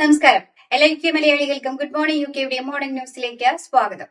നമസ്കാരം. എല്ലാ U K മലയാളികൾക്കും ഗുഡ് മോർണിംഗ് യു കെയുടെ മോർണിംഗ് ന്യൂസിലേക്ക് സ്വാഗതം.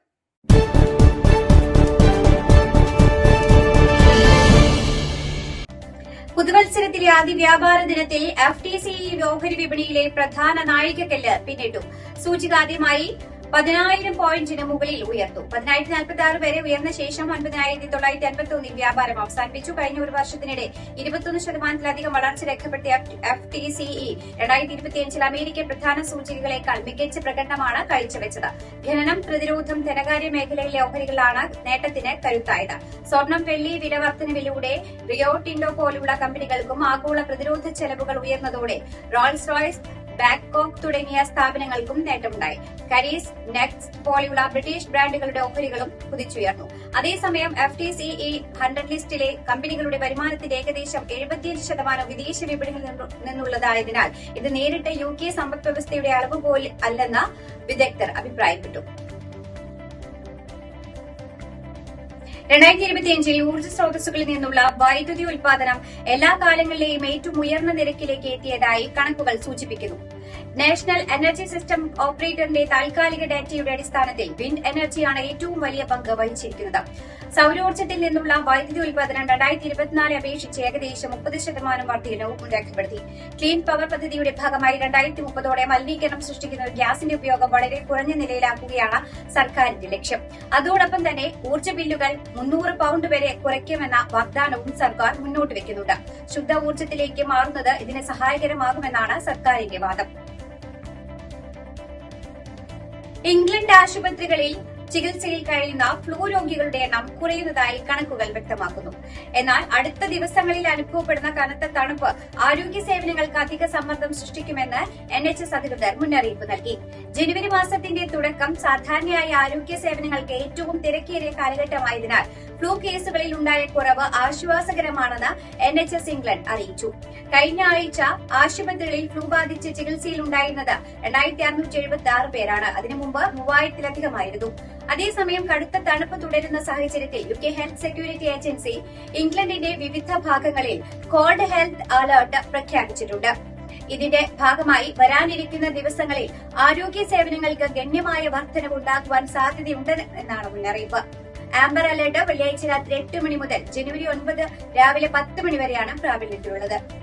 പുതുവത്സരത്തിലെ ആദ്യ വ്യാപാര ദിനത്തിൽ എഫ് ടി സി ഓഹരി വിപണിയിലെ പ്രധാന നാഴികക്കല്ല് പിന്നിട്ടു. സൂചിക ആദ്യമായി പതിനായിരം പോയിന്റിന് മുകളിൽ ഉയർന്നു. പതിനായിരത്തി നാൽപ്പത്തി ആറ് വരെ ഉയർന്ന ശേഷം ഒൻപതിനായിരത്തി തൊള്ളായിരത്തി അൻപത്തി ഒന്നിൽ വ്യാപാരം അവസാനിപ്പിച്ചു. കഴിഞ്ഞ ഒരു വർഷത്തിനിടെ ഇരുപത്തൊന്ന് ശതമാനത്തിലധികം വളർച്ച രേഖപ്പെടുത്തിയ എഫ് ടി സിഇ രണ്ടായിരത്തി ഇരുപത്തിയഞ്ചിൽ അമേരിക്കൻ പ്രധാന സൂചികകളേക്കാൾ മികച്ച പ്രകടനമാണ് കാഴ്ചവെച്ചത്. ഖനനം പ്രതിരോധം ധനകാര്യ മേഖലയിലെ ഓഹരികളാണ് നേട്ടത്തിന് കരുത്തായത്. സ്വർണം വെള്ളി വില വർധനവിലൂടെ റിയോ ടിൻഡോ പോലുള്ള കമ്പനികൾക്കും ആഗോള പ്രതിരോധ ചെലവുകൾ ഉയർന്നതോടെ റോൾസ് റോയ്സ് ബാക്കോക്ക് തുടങ്ങിയ സ്ഥാപനങ്ങൾക്കും നേട്ടമുണ്ടായി. കരീസ് നെക്സ് പോലെയുള്ള ബ്രിട്ടീഷ് ബ്രാൻഡുകളുടെ ഓഹരികളും കുതിച്ചുയർന്നു. അതേസമയം F T S E hundred ലിസ്റ്റിലെ കമ്പനികളുടെ വരുമാനത്തിന്റെ ഏകദേശം എഴുപത്തിയഞ്ച് ശതമാനം വിദേശ വിപണിയിൽ നിന്നു- നിന്നുള്ളതായതിനാൽ ഇത് നേരിട്ട് യു കെ സമ്പദ് വ്യവസ്ഥയുടെ അളവ് പോലെ അല്ലെന്ന് വിദഗ്ധർ അഭിപ്രായപ്പെട്ടു. രണ്ടായിരത്തി ഇരുപത്തിയഞ്ചിൽ ഊർജ സ്രോതസ്സുകളിൽ നിന്നുള്ള വൈദ്യുതി ഉൽപാദനം എല്ലാ കാലങ്ങളിലെയും ഏറ്റവും ഉയർന്ന നിരക്കിലേക്ക് എത്തിയതായി കണക്കുകൾ സൂചിപ്പിക്കുന്നു. നാഷണൽ എനർജി സിസ്റ്റം ഓപ്പറേറ്ററിന്റെ താൽക്കാലിക ഡാറ്റയുടെ അടിസ്ഥാനത്തിൽ വിൻഡ് എനർജിയാണ് ഏറ്റവും വലിയ പങ്ക് വഹിച്ചിരിക്കുന്നത്. സൌരോർജത്തിൽ നിന്നുള്ള വൈദ്യുതി ഉൽപാദനം രണ്ടായിരത്തി ഇരുപത്തിനാല് അപേക്ഷിച്ച് ഏകദേശം മുപ്പത് ശതമാനം വർധനവും രേഖപ്പെടുത്തി. ക്ലീൻ പവർ പദ്ധതിയുടെ ഭാഗമായി രണ്ടായിരത്തി മുപ്പതോടെ മലിനീകരണം സൃഷ്ടിക്കുന്ന ഒരു ഗ്യാസിന്റെ ഉപയോഗം വളരെ കുറഞ്ഞ നിലയിലാക്കുകയാണ് സർക്കാരിന്റെ ലക്ഷ്യം. അതോടൊപ്പം തന്നെ ഊർജ ബില്ലുകൾ മുന്നൂറ് പൗണ്ട് വരെ കുറയ്ക്കുമെന്ന വാഗ്ദാനവും സർക്കാർ മുന്നോട്ട് വെക്കുന്നുണ്ട്. ശുദ്ധ ഊർജത്തിലേക്ക് മാറുന്നത് ഇതിന് സഹായകരമാകുമെന്നാണ് സർക്കാരിന്റെ വാദം. ഇംഗ്ലണ്ട് ആശുപത്രികളിൽ ചികിത്സയിൽ കഴിയുന്ന ഫ്ലൂ രോഗികളുടെ എണ്ണം കുറയുന്നതായി കണക്കുകൾ വ്യക്തമാക്കുന്നു. എന്നാൽ അടുത്ത ദിവസങ്ങളിൽ അനുഭവപ്പെടുന്ന കനത്ത തണുപ്പ് ആരോഗ്യ സേവനങ്ങൾക്ക് അധിക സമ്മർദ്ദം സൃഷ്ടിക്കുമെന്ന് എൻ എച്ച് എസ് അധികൃതർ മുന്നറിയിപ്പ് നൽകി. ജനുവരി മാസത്തിന്റെ തുടക്കം സാധാരണയായി ആരോഗ്യ സേവനങ്ങൾക്ക് ഏറ്റവും തിരക്കേറിയ കാലഘട്ടമായതിനാൽ ഫ്ലൂ കേസുകളിൽ ഉണ്ടായ കുറവ് ആശ്വാസകരമാണെന്ന് എൻ എച്ച് എസ് ഇംഗ്ലണ്ട് അറിയിച്ചു. കഴിഞ്ഞ ആഴ്ച ആശുപത്രികളിൽ ഫ്ലൂ ബാധിച്ച് ചികിത്സയിലുണ്ടായിരുന്നത് രണ്ടായിരത്തി അറുന്നൂറ്റി എഴുപത്തി ആറ് പേരാണ്. അതിനു മുമ്പ് മൂവായിരത്തിലധികമായിരുന്നു. അതേസമയം കടുത്ത തണുപ്പ് തുടരുന്ന സാഹചര്യത്തിൽ U K health security agency ഇംഗ്ലണ്ടിന്റെ വിവിധ ഭാഗങ്ങളിൽ കോൾഡ് ഹെൽത്ത് അലർട്ട് പ്രഖ്യാപിച്ചിട്ടുണ്ട്. ഇതിന്റെ ഭാഗമായി വരാനിരിക്കുന്ന ദിവസങ്ങളിൽ ആരോഗ്യ സേവനങ്ങൾക്ക് ഗണ്യമായ വർധനവുണ്ടാകുവാൻ സാധ്യതയുണ്ട് എന്നാണ് മുന്നറിയിപ്പ്. ആംബർ അലർട്ട് വെള്ളിയാഴ്ച രാത്രി എട്ട് മണി മുതൽ ജനുവരി ഒൻപത് രാവിലെ പത്ത് മണി വരെയാണ് പ്രാബല്യത്തിലുള്ളത്.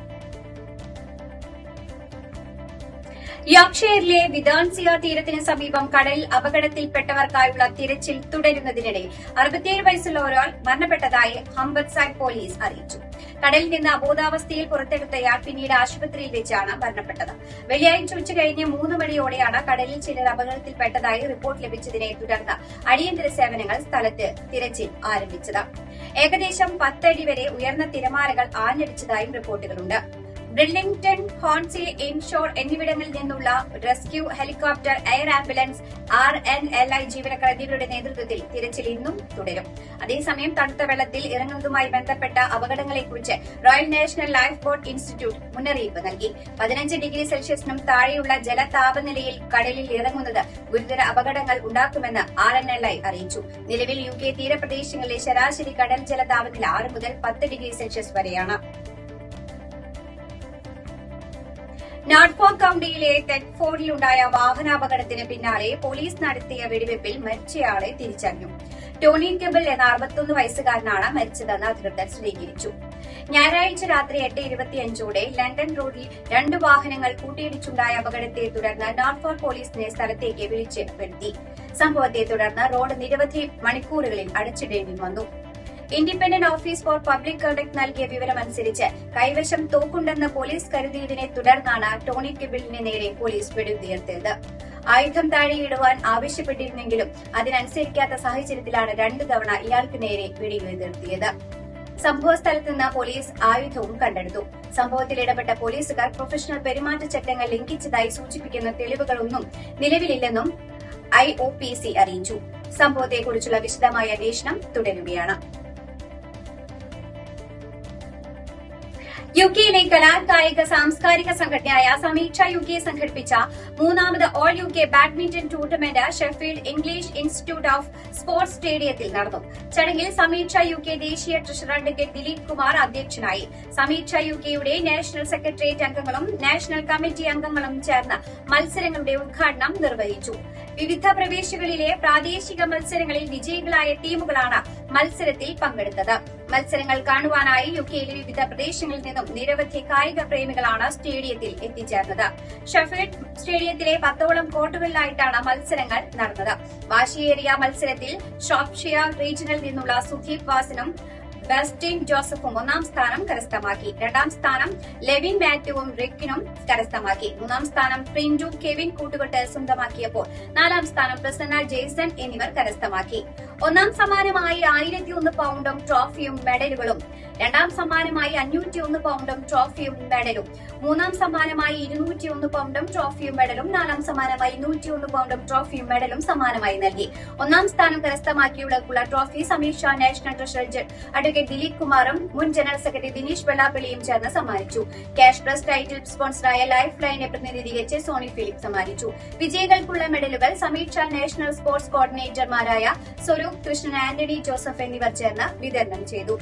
യോർക്ക്ഷയറിലെ വിധാൻസിയ തീരത്തിന് സമീപം കടലിൽ അപകടത്തിൽപ്പെട്ടവർക്കായുള്ള തിരച്ചിൽ തുടരുന്നതിനിടെ അറുപത്തിയേഴ് വയസ്സുള്ള ഒരാൾ മരണപ്പെട്ടതായി സാഗ് പോലീസ് അറിയിച്ചു. കടലിൽ നിന്ന് അബോധാവസ്ഥയിൽ പുറത്തെടുത്തയാൾ പിന്നീട് ആശുപത്രിയിൽ വെച്ചാണ് മരണപ്പെട്ടത്. വെള്ളിയാഴ്ച ഉച്ച കഴിഞ്ഞ് മൂന്ന് മണിയോടെയാണ് കടലിൽ ചിലർ അപകടത്തിൽപ്പെട്ടതായി റിപ്പോർട്ട് ലഭിച്ചതിനെ തുടർന്ന് അടിയന്തര സേവനങ്ങൾ സ്ഥലത്ത് തിരച്ചിൽ ആരംഭിച്ചത്. ഏകദേശം പത്തടി വരെ ഉയർന്ന തിരമാലകൾ ആഞ്ഞടിച്ചതായും റിപ്പോർട്ടുകളുണ്ട്. ബ്രില്ലിംഗ്ടൺ ഹോൺസി ഇൻഷോർ എന്നിവിടങ്ങളിൽ നിന്നുള്ള rescue helicopter air ambulance R N L I ജീവനക്കാർ എന്നിവരുടെ നേതൃത്വത്തിൽ തിരച്ചിൽ ഇന്നും തുടരും. അതേസമയം തണുത്ത വെള്ളത്തിൽ ഇറങ്ങുന്നതുമായി ബന്ധപ്പെട്ട അപകടങ്ങളെക്കുറിച്ച് royal national lifeboat institute മുന്നറിയിപ്പ് നൽകി. പതിനഞ്ച് ഡിഗ്രി സെൽഷ്യസിനും താഴെയുള്ള ജലതാപനിലയിൽ കടലിൽ ഇറങ്ങുന്നത് ഗുരുതര അപകടങ്ങൾ ഉണ്ടാക്കുമെന്ന് ആർ എൻ എൽ ഐ അറിയിച്ചു. നിലവിൽ യു കെ തീരപ്രദേശങ്ങളിലെ ശരാശരി കടൽ ജലതാപനില ആറ് മുതൽ പത്ത് ഡിഗ്രി സെൽഷ്യസ് വരെയാണ്. നോട്ട്ഫോർഡ് കൌണ്ടിയിലെ തെറ്റ്ഫോർഡിലുണ്ടായ വാഹനാപകടത്തിന് പിന്നാലെ പോലീസ് നടത്തിയ വെടിവെപ്പിൽ മരിച്ചയാളെ തിരിച്ചറിഞ്ഞു. ടോണി കെബിൾ എന്ന അറുപത്തൊന്ന് വയസ്സുകാരനാണ് മരിച്ചതെന്ന് അധികൃതർ സ്ഥിരീകരിച്ചു. ഞായറാഴ്ച രാത്രി എട്ട് ഇരുപത്തിയഞ്ചോടെ ലണ്ടൻ റോഡിൽ രണ്ട് വാഹനങ്ങൾ കൂട്ടിയിടിച്ചുണ്ടായ അപകടത്തെ തുടർന്ന് നോർഫോർ പോലീസിനെ സ്ഥലത്തേക്ക് വിളിച്ച് സംഭവത്തെ തുടർന്ന് റോഡ് നിരവധി മണിക്കൂറുകളിൽ അടച്ചിടേണ്ടി വന്നു. Independent office for public conduct നൽകിയ വിവരമനുസരിച്ച് കൈവശം തോക്കുണ്ടെന്ന് പോലീസ് കരുതിയതിനെ തുടർന്നാണ് ടോണി കിബിളിന് നേരെ പോലീസ് വെടിയുതിർത്തത് ആയുധം താഴെയിടുവാൻ ആവശ്യപ്പെട്ടിരുന്നെങ്കിലും അതിനനുസരിക്കാത്ത സാഹചര്യത്തിലാണ് രണ്ടു തവണ ഇയാൾക്ക് നേരെ വെടിയുതിർത്തിയത്. സംഭവ സ്ഥലത്ത് നിന്ന് പോലീസ് ആയുധവും കണ്ടെടുത്തു. സംഭവത്തിൽ ഇടപെട്ട പോലീസുകാർ പ്രൊഫഷണൽ പെരുമാറ്റച്ചട്ടങ്ങൾ ലംഘിച്ചതായി സൂചിപ്പിക്കുന്ന തെളിവുകളൊന്നും നിലവിലില്ലെന്നും ഐ ഒ പി സി അറിയിച്ചു. സംഭവത്തെക്കുറിച്ചുള്ള വിശദമായ അന്വേഷണം തുടരുകയാണ്. യു കെയിലെ കലാ കായിക സാംസ്കാരിക സംഘടനയായ സമീക്ഷ യു കെ സംഘടിപ്പിച്ച മൂന്നാമത് all U K badminton tournament Sheffield English institute of sports സ്റ്റേഡിയത്തിൽ നടന്നു. ചടങ്ങിൽ സമീക്ഷ യു കെ ദേശീയ ട്രഷറർ അഡ്വക്കേറ്റ് ദിലീപ് കുമാർ അധ്യക്ഷനായി. സമീക്ഷ യു കെയുടെ നാഷണൽ സെക്രട്ടേറിയറ്റ് അംഗങ്ങളും നാഷണൽ കമ്മിറ്റി അംഗങ്ങളും ചേർന്ന് മത്സരങ്ങളുടെ ഉദ്ഘാടനം നിർവഹിച്ചു. വിവിധ പ്രവേശകളിലെ പ്രാദേശിക മത്സരങ്ങളിൽ വിജയികളായ ടീമുകളാണ് മത്സരത്തിൽ പങ്കെടുത്തത്. മത്സരങ്ങൾ കാണുവാനായി യു കെയിലെ വിവിധ പ്രദേശങ്ങളിൽ നിന്നും നിരവധി കായിക പ്രേമികളാണ് സ്റ്റേഡിയത്തിൽ എത്തിച്ചേർന്നത്. ഷെഫീൽഡ് സ്റ്റേഡിയത്തിലെ പത്തോളം കോർട്ടുകളിലായിട്ടാണ് മത്സരങ്ങൾ നടന്നത്. വാശിയേറിയ മത്സരത്തിൽ ഷോപ്ഷിയ റീജിയനിൽ നിന്നുള്ള സുധീപ് വാസനും ബസ്റ്റിൻ ജോസഫും ഒന്നാം സ്ഥാനം കരസ്ഥമാക്കി. രണ്ടാം സ്ഥാനം ലെവിൻ മാത്യുവും റിക്കിനും കരസ്ഥമാക്കി. മൂന്നാം സ്ഥാനം പ്രിന്റു കെവിൻ കൂട്ടുകെട്ട് സ്വന്തമാക്കിയപ്പോൾ നാലാം സ്ഥാനം പ്രസന്ന ജെയ്സൺ എന്നിവർ കരസ്ഥമാക്കി. ഒന്നാം സമ്മാനമായി ആയിരത്തി ഒന്ന് പൗണ്ടും ട്രോഫിയും മെഡലുകളും രണ്ടാം സമ്മാനമായി അഞ്ഞൂറ്റി ഒന്ന് പൗണ്ടും ട്രോഫിയും മെഡലും. മൂന്നാം സമ്മാനമായി ഇരുന്നൂറ്റി ഒന്ന് പൗണ്ടും ട്രോഫിയും മെഡലും. നാലാം സമ്മാനമായി നൂറ്റി ഒന്ന് പൗണ്ടും ട്രോഫിയും മെഡലും സമ്മാനമായി നൽകി. ഒന്നാം സ്ഥാനം കരസ്ഥമാക്കിയുള്ള trophy Sameeksha national treasurer advocate Dileep കുമാറും മുൻ ജനറൽ സെക്രട്ടറി ദിനേശ് വെള്ളാപ്പള്ളിയും ചേർന്ന് സമ്മാനിച്ചു. ക്യാഷ് പ്ലസ് ടൈറ്റിൽ സ്പോൺസറായ ലൈഫ് ലൈനെ പ്രതിനിധീകരിച്ച് സോണി ഫിലിപ്പ് സമ്മാനിച്ചു. വിജയികൾക്കുള്ള മെഡലുകൾ സമീക്ഷ നാഷണൽ സ്പോർട്സ് കോർഡിനേറ്റർമാരായ സ്വരൂപ് കൃഷ്ണൻ ആന്റണി ജോസഫ് എന്നിവർ ചേർന്ന് വിതരണം ചെയ്തു.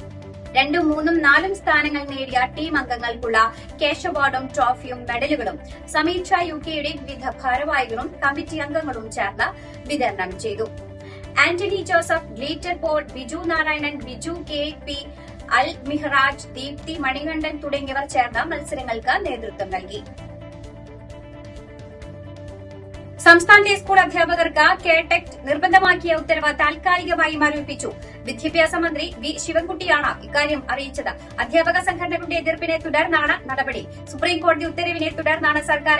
രണ്ടും മൂന്നും നാലും സ്ഥാനങ്ങൾ നേടിയ ടീം അംഗങ്ങൾക്കുള്ള കേശവാർഡും അവാർഡും ട്രോഫിയും മെഡലുകളും. സമീക്ഷ യു കെയുടെ വിവിധ ഭാരവാഹികളും കമ്മിറ്റി അംഗങ്ങളും ചേർന്ന് വിതരണം ചെയ്തു. ആന്റണി ജോസഫ് ഗ്ലീറ്റർ Paul Biju Narayanan Biju K P Al Mihraj Deepthi Manikandan തുടങ്ങിയവർ ചേർന്ന് മത്സരങ്ങൾക്ക് നേതൃത്വം നൽകി. സംസ്ഥാനത്തെ സ്കൂൾ അധ്യാപകർക്ക് കെടെക് നിർബന്ധമാക്കിയ ഉത്തരവ് താൽക്കാലികമായി മരവിപ്പിച്ചു. വിദ്യാഭ്യാസ മന്ത്രി വി ശിവൻകുട്ടിയാണ് ഇക്കാര്യം അറിയിച്ചത്. അധ്യാപക സംഘടനകളുടെ എതിർപ്പിനെ തുടർന്നാണ് നടപടി. സുപ്രീംകോടതി ഉത്തരവിനെ തുടർന്നാണ് സർക്കാർ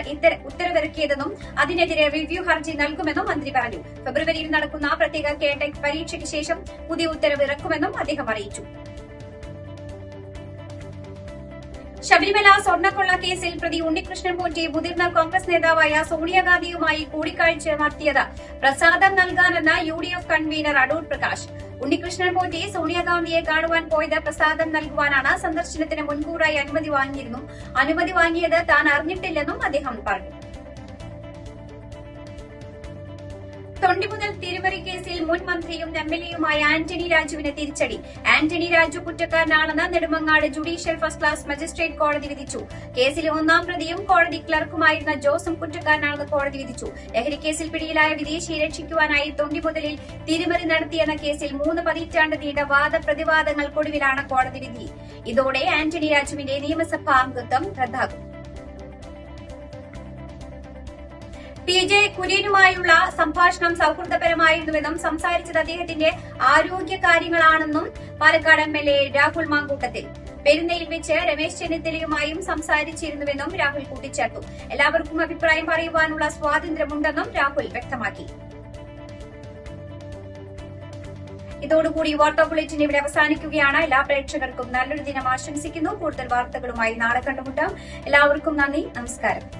ഉത്തരവിറക്കിയതെന്നും അതിനെതിരെ റിവ്യൂ ഹർജി നൽകുമെന്നും മന്ത്രി പറഞ്ഞു. ഫെബ്രുവരിയിൽ നടക്കുന്ന പ്രത്യേക കെടെക് പരീക്ഷയ്ക്ക് ശേഷം പുതിയ ഉത്തരവ് ഇറക്കുമെന്നും അദ്ദേഹം അറിയിച്ചു. ശബരിമല സ്വർണക്കൊള്ള കേസിൽ പ്രതി ഉണ്ണികൃഷ്ണൻ പോറ്റി മുതിർന്ന കോൺഗ്രസ് നേതാവായ സോണിയാഗാന്ധിയുമായി കൂടിക്കാഴ്ച നടത്തിയത് പ്രസാദം നൽകാനെന്ന U D F convener Adoor Prakash. Unnikrishnan Potti സോണിയാഗാന്ധിയെ കാണുവാൻ പോയത് പ്രസാദം നൽകുവാനാണ്. സന്ദർശനത്തിന് മുൻകൂറായി അനുമതി വാങ്ങിയിരുന്നു. അനുമതി വാങ്ങിയത് താൻ അറിഞ്ഞിട്ടില്ലെന്നും അദ്ദേഹം പറഞ്ഞു. തൊണ്ടി മുതൽ തിരുവറി കേസിൽ മുൻ മന്ത്രിയും എം എൽ എയുമായ ആന്റണി രാജുവിന് തിരിച്ചടി. Antony Raju കുറ്റക്കാരനാണെന്ന് Nedumangad judicial first class magistrate കോടതി വിധിച്ചു. കേസിലെ ഒന്നാം പ്രതിയും കോടതി ക്ലർക്കുമായിരുന്ന ജോസും കുറ്റക്കാരനാണെന്ന് കോടതി വിധിച്ചു. ലഹരിക്കേസിൽ കേസിൽ പിടിയിലായ വിദേശിയെ രക്ഷിക്കുവാനായി തൊണ്ടി മുതലിൽ തിരുമറി നടത്തിയെന്ന കേസിൽ മൂന്ന് പതിറ്റാണ്ട് നീണ്ട വാദപ്രതിവാദങ്ങൾക്കൊടുവിലാണ് കോടതി വിധി. ഇതോടെ ആന്റണി രാജുവിന്റെ നിയമസഭാ അംഗത്വം റദ്ദാകും. പി ജെ കുര്യനുമായുള്ള സംഭാഷണം സൌഹൃദപരമായിരുന്നുവെന്നും സംസാരിച്ചത് അദ്ദേഹത്തിന്റെ ആരോഗ്യ കാര്യങ്ങളാണെന്നും Palakkad M L A Rahul Mamkootathil. പെരുന്നയിൽ വെച്ച് രമേശ് ചെന്നിത്തലയുമായും സംസാരിച്ചിരുന്നുവെന്നും രാഹുൽ കൂട്ടിച്ചേർത്തു. എല്ലാവർക്കും അഭിപ്രായം പറയുവാനുള്ള സ്വാതന്ത്ര്യമുണ്ടെന്നും രാഹുൽ വ്യക്തമാക്കി. ഇതോടുകൂടി വാർത്താ ബുള്ളറ്റിൻ ഇവിടെ അവസാനിക്കുകയാണ്. എല്ലാ പ്രേക്ഷകർക്കും നല്ലൊരു ദിനം ആശംസിക്കുന്നു. കൂടുതൽ വാർത്തകളുമായി നാളെ കണ്ടുമുട്ടാം. എല്ലാവർക്കും നന്ദി. നമസ്കാരം.